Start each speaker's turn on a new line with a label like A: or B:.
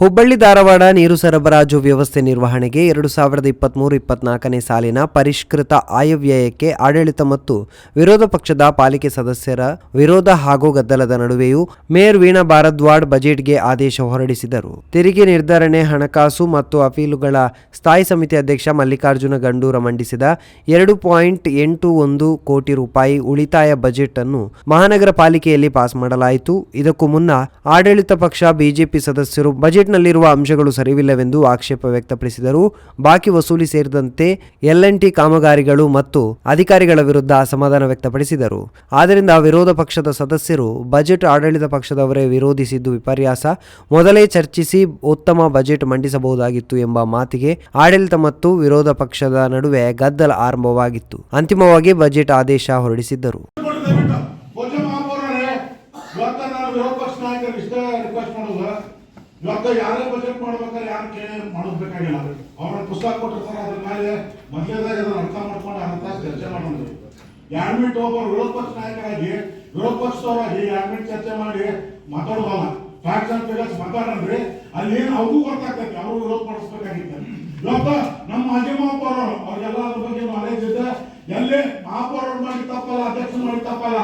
A: ಹುಬ್ಬಳ್ಳಿ ಧಾರವಾಡ ನೀರು ಸರಬರಾಜು ವ್ಯವಸ್ಥೆ ನಿರ್ವಹಣೆಗೆ ಎರಡು ಸಾವಿರದ ಇಪ್ಪತ್ಮೂರು ಇಪ್ಪತ್ನಾಲ್ಕನೇ ಸಾಲಿನ ಪರಿಷ್ಕೃತ ಆಯವ್ಯಯಕ್ಕೆ ಆಡಳಿತ ಮತ್ತು ವಿರೋಧ ಪಕ್ಷದ ಪಾಲಿಕೆ ಸದಸ್ಯರ ವಿರೋಧ ಹಾಗೂ ಗದ್ದಲದ ನಡುವೆಯೂ ಮೇಯರ್ ವೀಣಾ ಭಾರದ್ವಾಡ್ ಬಜೆಟ್ಗೆ ಆದೇಶ ಹೊರಡಿಸಿದರು. ತೆರಿಗೆ ನಿರ್ಧರಣೆ, ಹಣಕಾಸು ಮತ್ತು ಅಪೀಲುಗಳ ಸ್ಥಾಯಿ ಸಮಿತಿ ಅಧ್ಯಕ್ಷ ಮಲ್ಲಿಕಾರ್ಜುನ ಗಂಡೂರ ಮಂಡಿಸಿದ ಎರಡು ಪಾಯಿಂಟ್ ಎಂಟು ಒಂದು ಕೋಟಿ ರೂಪಾಯಿ ಉಳಿತಾಯ ಬಜೆಟ್ ಅನ್ನು ಮಹಾನಗರ ಪಾಲಿಕೆಯಲ್ಲಿ ಪಾಸ್ ಮಾಡಲಾಯಿತು. ಇದಕ್ಕೂ ಮುನ್ನ ಆಡಳಿತ ಪಕ್ಷ ಬಿಜೆಪಿ ಸದಸ್ಯರು ಬಜೆಟ್ನಲ್ಲಿರುವ ಅಂಶಗಳು ಸರಿವಿಲ್ಲವೆಂದು ಆಕ್ಷೇಪ ವ್ಯಕ್ತಪಡಿಸಿದರು. ಬಾಕಿ ವಸೂಲಿ ಸೇರಿದಂತೆ ಟಿ ಕಾಮಗಾರಿಗಳು ಮತ್ತು ಅಧಿಕಾರಿಗಳ ವಿರುದ್ಧ ಅಸಮಾಧಾನ ವ್ಯಕ್ತಪಡಿಸಿದರು. ಆದ್ದರಿಂದ ವಿರೋಧ ಪಕ್ಷದ ಸದಸ್ಯರು ಬಜೆಟ್ ಆಡಳಿತ ಪಕ್ಷದವರೇ ವಿರೋಧಿಸಿದ್ದು ವಿಪರ್ಯಾಸ. ಮೊದಲೇ ಚರ್ಚಿಸಿ ಉತ್ತಮ ಬಜೆಟ್ ಮಂಡಿಸಬಹುದಾಗಿತ್ತು ಎಂಬ ಮಾತಿಗೆ ಆಡಳಿತ ಮತ್ತು ವಿರೋಧ ಪಕ್ಷದ ನಡುವೆ ಗದ್ದಲ ಆರಂಭವಾಗಿತ್ತು. ಅಂತಿಮವಾಗಿ ಬಜೆಟ್ ಆದೇಶ ಹೊರಡಿಸಿದ್ದರು.
B: ಇವತ್ತ ಯಾರೇ ಬಜೆಟ್ ಮಾಡ್ಬೇಕಾದ್ರೆ ಯಾರು ಕೇಳಿ ಮಾಡಿಸ್ಬೇಕಾಗಿಲ್ಲ. ಅವ್ರ ಪುಸ್ತಕ ಕೊಟ್ಟಿರ್ತಾರೆ ಅದ್ರ ಮೇಲೆ ಮಧ್ಯದಲ್ಲಿ ಅದನ್ನ ಅರ್ಥ ಮಾಡ್ಕೊಂಡು ಅರ್ಥ ಚರ್ಚೆ ಮಾಡೋದು. ಯಾಡ್ಮಿಟ್ ಒಬ್ಬ ವಿರೋಧ ಪಕ್ಷ ನಾಯಕರಾಗಿ, ವಿರೋಧ ಪಕ್ಷದವರಾಗಿ ಯಾಡ್ಮಿಟ್ ಚರ್ಚೆ ಮಾಡಿ ಮಾತಾಡೋದಲ್ಲ ಫ್ಯಾಕ್ಟ್ಸ್ ಅಂಡ್ ಫಿಗರ್ಸ್ ಮಾತಾಡನ್ರಿ ಅಲ್ಲಿ ಏನು ಅವ್ರಿಗೂ ಗೊತ್ತಾಗ್ತೈತಿ ಅವರು ವಿರೋಧ ಪಡಿಸ್ಬೇಕಾಗಿತ್ತು. ಇವತ್ತ ನಮ್ಮ ಮಾಜಿ ಮಹಾಪೌರರು, ಅವ್ರಿಗೆಲ್ಲ ಅದ್ರ ಬಗ್ಗೆ ನಾಲೆಜ್ ಇದೆ ಎಲ್ಲೇ ಮಹಾಪೌರರು ಮಾಡಿ ತಪ್ಪಲ್ಲ ಅಧ್ಯಕ್ಷ ಮಾಡಿ ತಪ್ಪಲ್ಲ.